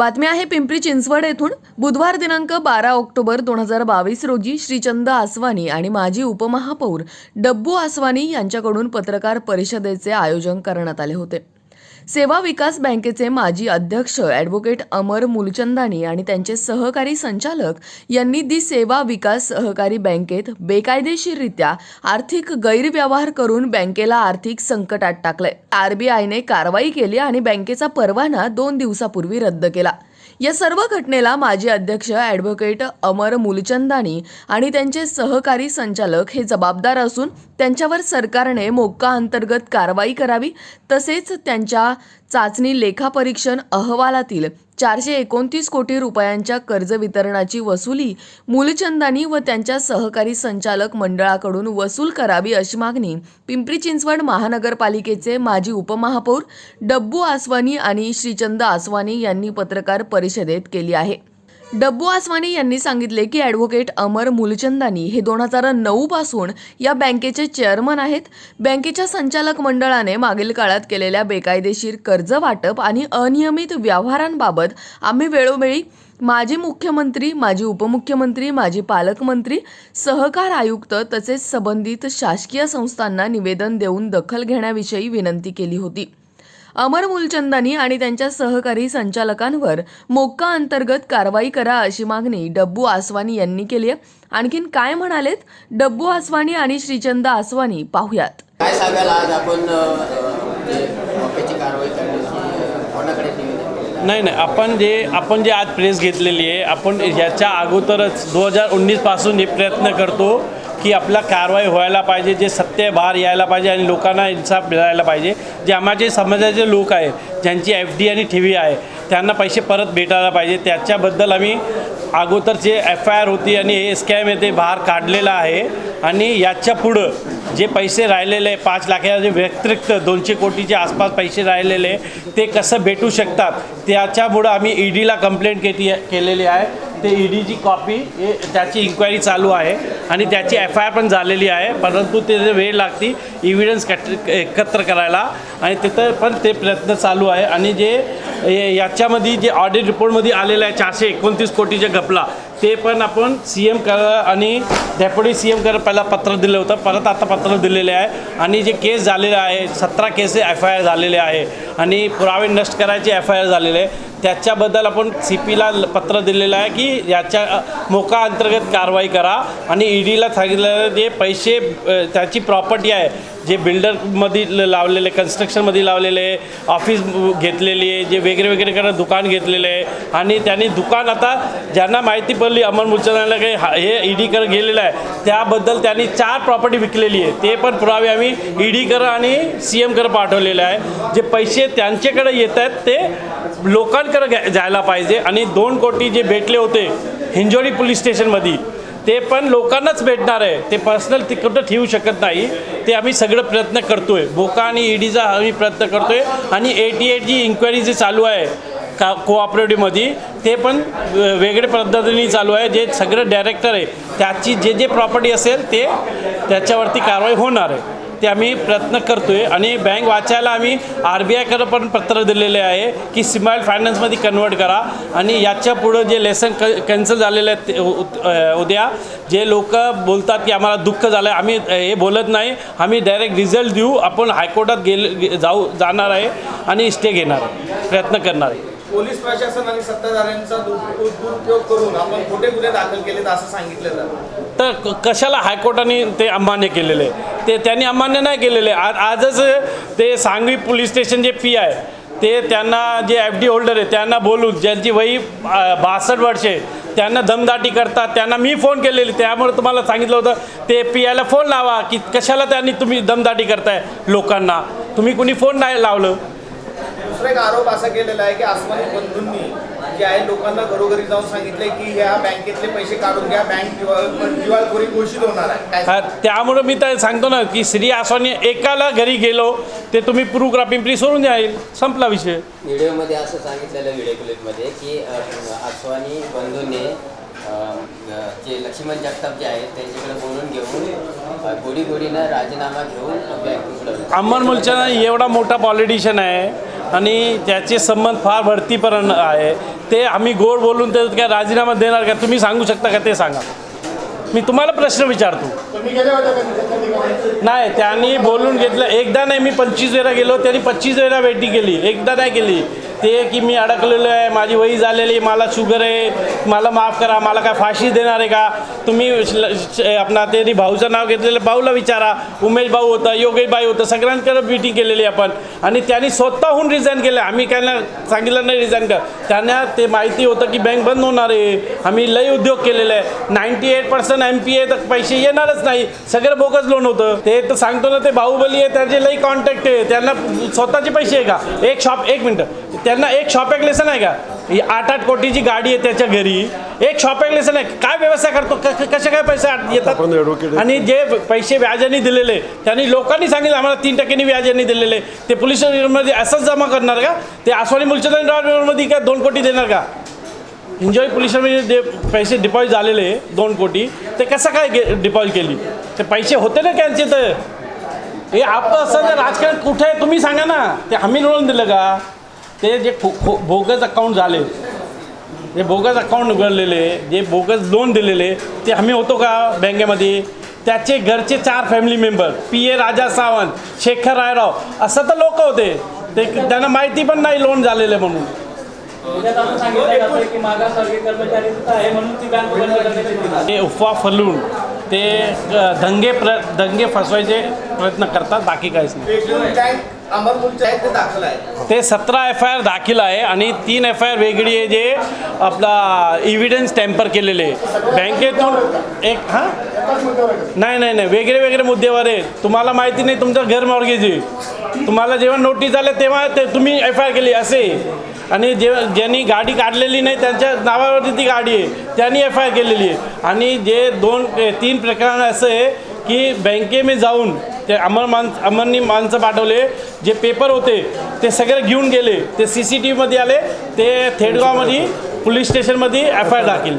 बातमी आहे पिंपरी चिंचवड येथून. बुधवार दिनांक बारा ऑक्टोबर दोन हजार बावीस रोजी श्रीचंद आसवानी आणि माजी उपमहापौर डब्बू आसवानी यांच्याकडून पत्रकार परिषदेचे आयोजन करण्यात आले होते. सेवा विकास बँकेचे माजी अध्यक्ष ॲडव्होकेट अमर मुलचंदानी आणि त्यांचे सहकारी संचालक यांनी दी सेवा विकास सहकारी बँकेत बेकायदेशीररित्या आर्थिक गैरव्यवहार करून बँकेला आर्थिक संकटात टाकलंय. आरबीआयने कारवाई केली आणि बँकेचा परवाना दोन दिवसापूर्वी रद्द केला. या सर्व घटनेला माजी अध्यक्ष ॲडव्होकेट अमर मुलचंदानी आणि त्यांचे सहकारी संचालक हे जबाबदार असून त्यांच्यावर सरकारने मोक्का अंतर्गत कारवाई करावी तसेच त्यांच्या चाचणी लेखापरीक्षण अहवालातील चारशे एकोणतीस कोटी रुपयांच्या कर्ज वितरणाची वसुली मूलचंदानी व त्यांच्या सहकारी संचालक मंडळाकडून वसूल करावी अशी मागणी पिंपरी चिंचवड महानगरपालिकेचे माजी उपमहापौर डब्बू आसवानी आणि श्रीचंद आसवानी यांनी पत्रकार परिषदेत केली आहे. डब्बू आसवानी यांनी सांगितले की ॲडव्होकेट अमर मुलचंदानी हे दोन हजार नऊ पासून या बँकेचे चेअरमन आहेत. बँकेच्या संचालक मंडळाने मागील काळात केलेल्या बेकायदेशीर कर्ज वाटप आणि अनियमित व्यवहारांबाबत आम्ही वेळोवेळी माजी मुख्यमंत्री माजी उपमुख्यमंत्री माजी पालकमंत्री सहकार आयुक्त तसेच संबंधित शासकीय संस्थांना निवेदन देऊन दखल घेण्याविषयी विनंती केली होती. अमर मुलचंदानी आणि त्यांच्या सहकारी संचालकांवर मोक्का अंतर्गत कारवाई करा अशी मागणी डब्बू आसवानी यांनी केली आहे. आणखीन काय म्हणालेत? डब्बू आसवानी आणि श्रीचंद आसवानी पाहुयात. काय सांगाल आज आपण नाही नाही आपण जे आपण जे आज प्रेस घेतलेली आहे आपण याच्या अगोदरच दोन हजार उन्नीसपासून हे प्रयत्न करतो की आपला कारवाई व्हायला पाहिजे जे सत्य बाहेर यायला पाहिजे आणि लोकांना इन्साफ मिळायला पाहिजे. जे आम्हाचे समाजाचे लोक आहे ज्यांची एफ डी आणि ठेवी आहे त्यांना पैसे परत भेटायला पाहिजे. त्याच्याबद्दल आम्ही अगोदर जे एफ आय आर होती आणि हे स्कॅम येते बाहेर काढलेलं आहे. आणि याच्या पुढं जे पैसे राहिलेले पाच लाखाच्या व्यतिरिक्त दोनशे कोटीच्या आसपास पैसे राहिलेले ते कसं भेटू शकतात त्याच्यामुळं आम्ही ई डीला कंप्लेंट केली केलेली आहे. ते ई कॉपी हे त्याची इन्क्वायरी चालू आहे आणि त्याची एफ आय आर पण झालेली आहे. परंतु ते वेळ लागते इव्हिडन्स कट एकत्र करायला आणि तिथं पण ते प्रयत्न चालू आहे. आणि जे याच्यामध्ये जे ऑडिट रिपोर्टमध्ये आलेलं आहे चारशे एकोणतीस कोटीच्या घपला ते पण आपण सी एम कर आणि डेप्युटी सी एम कर पहिला पत्र दिलं होतं. परत आता पत्र दिलेले आहे. आणि जे केस झालेले आहे सतरा केस एफ आय आर झालेले आहे. आणि पुरावे नष्ट करायचे एफ आय आर झालेले आहे. त्याच्याबद्दल आपण सी पीला पत्र दिलेलं आहे की याच्या मोका अंतर्गत कारवाई करा. आणि ई डीला जे पैसे त्याची प्रॉपर्टी आहे जे बिल्डरमध्ये ल- लावलेले कन्स्ट्रक्शनमध्ये लावलेले ऑफिस घेतलेली आहे जे वेगळे वेगळे करणं दुकान घेतलेले आहे. आणि त्यांनी दुकान आता ज्यांना माहिती पडली अमर मुचनाला काही हे ई गेलेलं आहे त्याबद्दल त्यांनी चार प्रॉपर्टी विकलेली आहे. ते पण पुरावे आम्ही ई आणि सी एमकर पाठवलेले आहे. जे पैसे त्यांच्याकडे येत आहेत ते लोकांकडे घ्या- जायला पाहिजे. आणि दोन कोटी जे भेटले होते हिंजोडी पोलीस स्टेशनमध्ये ते पण लोकांनाच भेटणार आहे. ते पर्सनल तिकडं ठेवू शकत नाही. ते आम्ही सगळं प्रयत्न करतो आहे बोका आणि ईडीचा आम्ही प्रयत्न करतो आहे आणि एटी एट जी इन्क्वायरी जी चालू आहे का कोऑपरेटिव्हमध्ये ते पण वेगळ्या वेगळे पद्धतीने चालू आहे. जे सगळं डायरेक्टर आहे त्याची जे जे प्रॉपर्टी असेल ते त्याच्यावरती कारवाई होणार आहे. ते आम्ही प्रयत्न करतो आहे आणि बँक वाचायला आम्ही आर बी आयकडं पण पत्र दिलेले आहे की स्माईल फायनान्समध्ये कन्वर्ट करा. आणि याच्या पुढं जे लेसन क कॅन्सल झालेलं आहे ते उद्या जे लोक बोलतात की आम्हाला दुःख झालं आहे आम्ही हे बोलत नाही. आम्ही डायरेक्ट रिझल्ट देऊ. आपण हायकोर्टात गेले जाऊ जाणार आहे आणि स्टे घेणार आहे. प्रयत्न करणार आहे. पोलीस प्रशासन आणि सत्ताधाऱ्यांचा दुरुपयोग करून आपण खोटे गुन्हे दाखल केलेत असं सांगितलं जातं. तर कशाला हायकोर्टाने ते अमान्य केलेले? आहे ते त्यांनी अमान्य नाही केलेले. आज आजच ते सांगवी पोलीस स्टेशन जे पी आहे ते त्यांना जे एफ डी होल्डर आहे त्यांना बोलून ज्यांची वही बासष्ट वर्षे त्यांना दमदाटी करतात त्यांना मी फोन केलेली. त्यामुळे तुम्हाला सांगितलं होतं ते पी आयला फोन लावा की कशाला त्यांनी तुम्ही दमदाटी करताय लोकांना? तुम्ही कुणी फोन नाही लावलं? दुसरा एक आरोप असा केलेला आहे की आसमानी बंधूंनी जे आहे लोकांना घरोघरी जाऊन सांगितलंय की ह्या बँकेतले पैसे काढून घ्या बँक दिवाळ दिवाळखोरी घोषित होणार आहे. काय हा, त्यामुळं मी तर सांगतो ना की श्री आसवानी एकाला घरी गेलो ते तुम्ही पिंपरी सोडून जाईल संपला विषय. व्हिडिओमध्ये असं सांगितलेलं व्हिडिओ क्लिपमध्ये की आसवानी बंधूंनी जे लक्ष्मण जगताप जे आहेत त्यांच्याकडे बोलून घेऊन गोडी गोडीनं राजीनामा घेऊन बँक अमर मुलचंद एवढा मोठा पॉलिटिशियन आहे. आणि त्याचे संबंध फार वरतीपर्यंत आहे. ते आम्ही गोड बोलून ते काय राजीनामा देणार का? तुम्ही सांगू शकता का ते सांगा. मी तुम्हाला प्रश्न विचारतो? नाही त्यांनी बोलून घेतलं. एकदा नाही मी पंचवीस वेळा गेलो त्यांनी पंचवीस वेळा भेटी केली. एकदा नाही केली. ते की मी अडकलेलो आहे माझी वही झालेली मला शुगर आहे मला माफ करा मला काय फाशी देणार आहे का? तुम्ही श- आपणा त्यांनी भाऊचं नाव घेतलेलं भाऊला विचारा. उमेश भाऊ होता योगेश बाई होतं सगळ्यांकडे मिटिंग केलेली आपण. आणि त्यांनी स्वतःहून रिझाईन केलं. आम्ही काय सांगितलं नाही रिझाईन कर. त्यांना ते माहिती होतं की बँक बंद होणार आहे. आम्ही लई उद्योग केलेले आहे. Ninety eight percent M P A तर पैसे येणारच नाही. सगळं बोगस लोन होतं. ते तर सांगतो ना ते बाहुबली आहे त्याचे लई कॉन्टॅक्ट आहे. त्यांना स्वतःचे पैसे आहे का? एक शॉप एक मिनटं. त्यांना एक शॉप लेसन आहे का? आठ आठ कोटीची गाडी आहे त्याच्या घरी. एक शॉप लेसन आहे. काय व्यवस्था करतो? कसे काय पैसे येतात? आणि जे पैसे व्याजाने दिलेले त्यांनी लोकांनी सांगितलं आम्हाला तीन टक्क्यांनी व्याजाने दिलेले. ते पोलीसमध्ये असंच जमा करणार का? ते आसवानी मुलचंद का दोन कोटी देणार का? एन्जॉय पोलिसांमध्ये जे पैसे डिपॉझिट झालेले दोन कोटी ते कसं काय डिपॉझिट केली? ते पैसे होते ना त्यांचे तर? हे आपलं असं राजकारण कुठे आहे तुम्ही सांगा ना. ते आम्ही लोन दिलं का? ते जे खो खो बोगस अकाउंट झाले जे बोगस अकाउंट उघडलेले जे बोगस लोन दिलेले ते आम्ही होतो का बँकेमध्ये? त्याचे घरचे चार family member P A Raja Sawant Shekhar Rairao असं तर लोक होते. ते त्यांना माहिती पण नाही लोन झालेले म्हणून. त्यात असं सांगितलं जातं की मागासवर्गीय कर्मचारी सुद्धा आहे म्हणून ती बँक बंद करण्यात येते ते अफवा फलून ते दंगे प्र दंगे फसवायचे प्रयत्न करतात बाकी काहीच नाही. ते सतरा एफ आय आर दाखल आहे आणि तीन एफ आय आर वेगळी आहे जे आपला इव्हिडन्स टेम्पर केलेले बँकेतून एक हां? नाही नाही नाही. वेगळे वेगळे मुद्देवर आहे तुम्हाला माहिती नाही तुमचं घर मॉर्गेज आहे. तुम्हाला जेव्हा नोटीस आल्या तेव्हा ते तुम्ही एफ आय आर केली असे आणि जे ज्यांनी गाडी काढलेली नाही त्यांच्या नावावरती ती गाडी आहे. त्यांनी एफ आय आर केलेली आहे. आणि जे दोन तीन प्रकरण असं आहे की बँकेमध्ये जाऊन ते अमर मान अमरनी माणसं पाठवले जे पेपर होते ते सगळे घेऊन गेले. ते सी सी टी व्हीमध्ये आले ते थेटगावमध्ये पोलीस स्टेशनमध्ये एफ आय आर दाखल